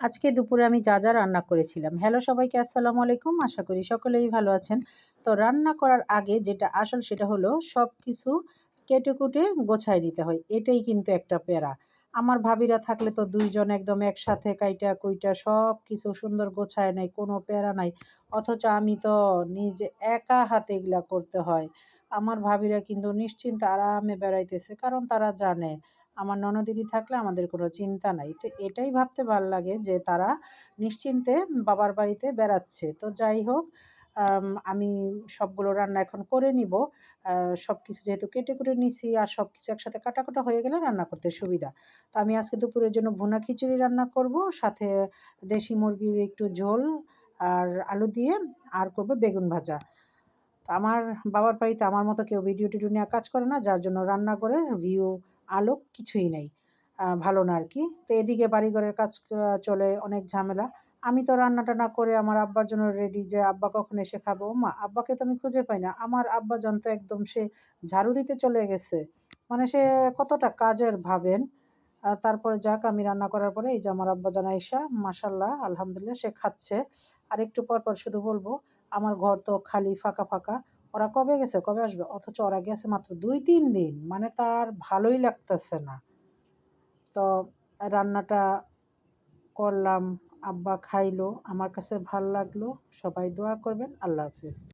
আজকে দুপুরে আমি যা যা রান্না করেছিলাম। হ্যালো সবাইকে, আসসালামু আলাইকুম। আশা করি সকলেই ভালো আছেন। তো রান্না করার আগে যেটা আসল সেটা হলো সব কিছু কেটে কুটে গোছায় নিতে হয়। এটাই কিন্তু একটা প্যারা। আমার ভাবিরা থাকলে তো দুইজন একদম একসাথে কাইটা, কুইটা সব কিছু সুন্দর গোছায় নেয়, কোনো প্যারা নাই। অথচ আমি তো নিজে একা হাতে এগুলা করতে হয়। আমার ভাবিরা কিন্তু নিশ্চিন্ত আরামে বেড়াইতেছে, কারণ তারা জানে আমার ননদিনী থাকলে আমাদের কোনো চিন্তা নাই। তো এটাই ভাবতে ভালো লাগে যে তারা নিশ্চিন্তে বাবার বাড়িতে বেড়াচ্ছে। তো যাই হোক, আমি সবগুলো রান্না এখন করে নিব। সব কিছু যেহেতু কেটে কুটে নিছি আর সব কিছু একসাথে কাটা কাটা হয়ে গেলে রান্না করতে সুবিধা। তো আমি আজকে দুপুরের জন্য ভুনা খিচুড়ি রান্না করব, সাথে দেশি মুরগির একটু ঝোল আর আলু দিয়ে আর করব বেগুন ভাজা। আমার বাবার বাড়িতে আমার মতো কেউ ভিডিও টিডিও নিয়ে কাজ করে না, যার জন্য রান্না করে ভিউ আলো কিছুই নেই। ভালো না আর কি তো এদিকে বাড়িঘরের কাজ চলে অনেক ঝামেলা। আমি তো রান্না টান্না করে আমার আব্বার জন্য রেডি যে, আব্বা কখন এসে খাব? মা, আব্বাকে তো আমি খুঁজে পাই না। আমার আব্বা জানতো একদম সে ঝাড়ু দিতে চলে গেছে। মানে সে কতটা কাজের ভাবেন? তারপরে যাক, আমি রান্না করার পরে এই যে আমার আব্বা জানা এসা মাসাল্লাহ আলহামদুলিল্লাহ, সে খাচ্ছে। আর একটু পর পর শুধু বলব আমার ঘর তো খালি ফাঁকা ফাঁকা। ওরা কবে গেছে? কবে আসবে? অথচ ওরা গেছে মাত্র দুই, তিন দিন। মানে তার ভালোই লাগতেছে না। তো রান্নাটা করলাম, আব্বা খাইলো, আমার কাছে ভালো লাগল। সবাই দোয়া করবেন। আল্লাহ হাফিজ।